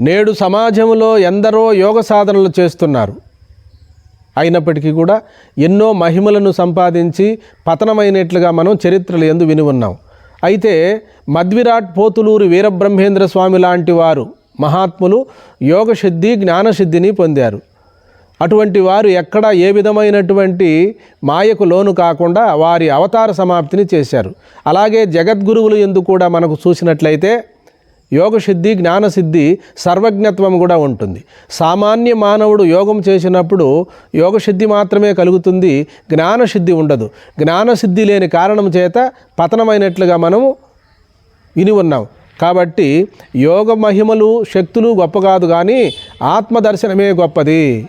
నేడు సమాజంలో ఎందరో యోగ సాధనలు చేస్తున్నారు. అయినప్పటికీ కూడా ఎన్నో మహిమలను సంపాదించి పతనమైనట్లుగా మనం చరిత్రలు ఎందు విని ఉన్నాం. అయితే మద్విరాట్ పోతులూరి వీరబ్రహ్మేంద్ర స్వామి లాంటి వారు మహాత్ములు యోగసిద్ధి జ్ఞానసిద్ధిని పొందారు. అటువంటి వారు ఎక్కడ ఏ విధమైనటువంటి మాయకు లోను కాకుండా వారి అవతార సమాప్తిని చేశారు. అలాగే జగద్గురువులు ఎందు కూడా మనకు చూసినట్లయితే యోగసిద్ధి జ్ఞానసిద్ధి సర్వజ్ఞత్వం కూడా ఉంటుంది. సామాన్య మానవుడు యోగం చేసినప్పుడు యోగసిద్ధి మాత్రమే కలుగుతుంది జ్ఞానసిద్ధి ఉండదు. జ్ఞానసిద్ధి లేని కారణం చేత పతనమైనట్లుగా మనము విని ఉన్నాం. కాబట్టి యోగ మహిమలు శక్తులు గొప్ప కాదు కానీ ఆత్మదర్శనమే గొప్పది.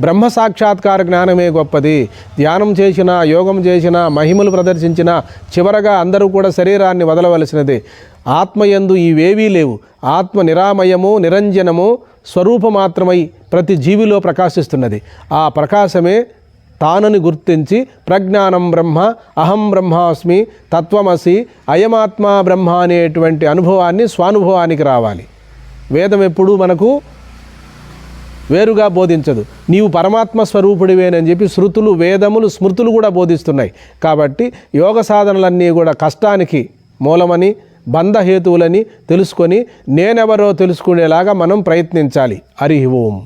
బ్రహ్మ సాక్షాత్కార జ్ఞానమే గొప్పది. ధ్యానం చేసిన యోగం చేసిన మహిమలు ప్రదర్శించిన చివరగా అందరూ కూడా శరీరాన్ని వదలవలసినదే. ఆత్మయందు ఇవేవీ లేవు. ఆత్మ నిరామయము నిరంజనము స్వరూపమాత్రమై ప్రతి జీవిలో ప్రకాశిస్తున్నది. ఆ ప్రకాశమే తానని గుర్తించి ప్రజ్ఞానం బ్రహ్మ అహం బ్రహ్మాస్మి తత్వమసి అయమాత్మా బ్రహ్మ అనేటువంటి అనుభవాన్ని స్వానుభవానికి రావాలి. వేదం ఎప్పుడూ మనకు వేరుగా బోధించదు. నీవు పరమాత్మ స్వరూపుడివేనని చెప్పి శృతులు వేదములు స్మృతులు కూడా బోధిస్తున్నాయి. కాబట్టి యోగ సాధనలన్నీ కూడా కష్టానికి మూలమని బంధహేతువులని తెలుసుకొని నేనెవరో తెలుసుకునేలాగా మనం ప్రయత్నించాలి. హరి ఓం.